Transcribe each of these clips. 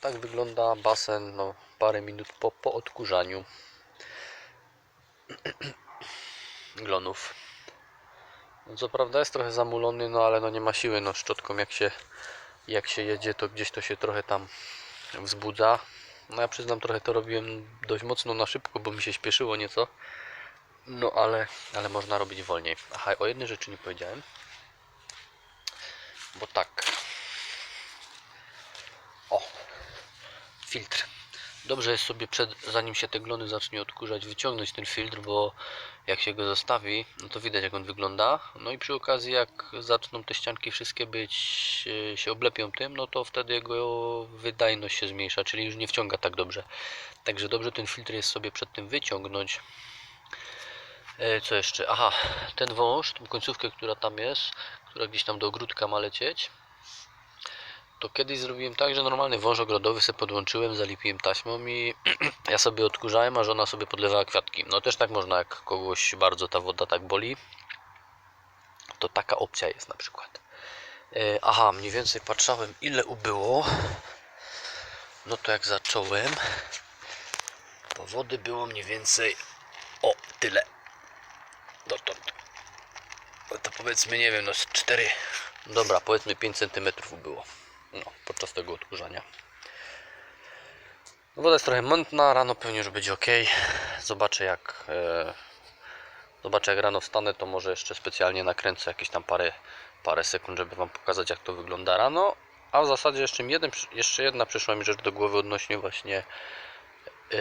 tak wygląda basen no, parę minut po, po odkurzaniu glonów. No, co prawda jest trochę zamulony, no ale no nie ma siły, no szczotką jak się, jak się jedzie, to gdzieś to się trochę tam wzbudza. No ja przyznam, trochę to robiłem dość mocno na szybko, bo mi się śpieszyło nieco. No ale, ale można robić wolniej. Aha, o jednej rzeczy nie powiedziałem. Bo tak. O, filtr. Dobrze jest sobie przed, zanim się te glony zacznie odkurzać, wyciągnąć ten filtr, bo jak się go zostawi, no to widać jak on wygląda. No i przy okazji jak zaczną te ścianki wszystkie być, e, się oblepią tym, no to wtedy jego wydajność się zmniejsza, czyli już nie wciąga tak dobrze. Także dobrze ten filtr jest sobie przed tym wyciągnąć. E, Co jeszcze? Aha, ten wąż, tą końcówkę, która tam jest, która gdzieś tam do ogródka ma lecieć, to kiedyś zrobiłem tak, że normalny wąż ogrodowy sobie podłączyłem, zalipiłem taśmą i ja sobie odkurzałem, a żona sobie podlewała kwiatki. No też tak można, jak kogoś bardzo ta woda tak boli, to taka opcja jest na przykład. E, Aha, mniej więcej patrzałem ile ubyło. No to jak zacząłem, to wody było mniej więcej o tyle dotąd. No to powiedzmy, nie wiem, no z 4, dobra, powiedzmy 5 cm było. No, podczas tego odkurzania. No, Woda jest trochę mętna, rano pewnie już będzie ok. Zobaczę jak e, zobaczę jak rano wstanę, to może jeszcze specjalnie nakręcę jakieś tam parę, parę sekund, żeby Wam pokazać jak to wygląda rano. A w zasadzie jeszcze, jeden, jeszcze jedna przyszła mi rzecz do głowy odnośnie właśnie e,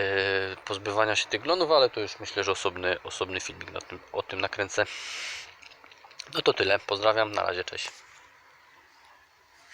pozbywania się tych glonów, ale to już myślę, że osobny, osobny filmik tym, o tym nakręcę. No to tyle, pozdrawiam, na razie, cześć.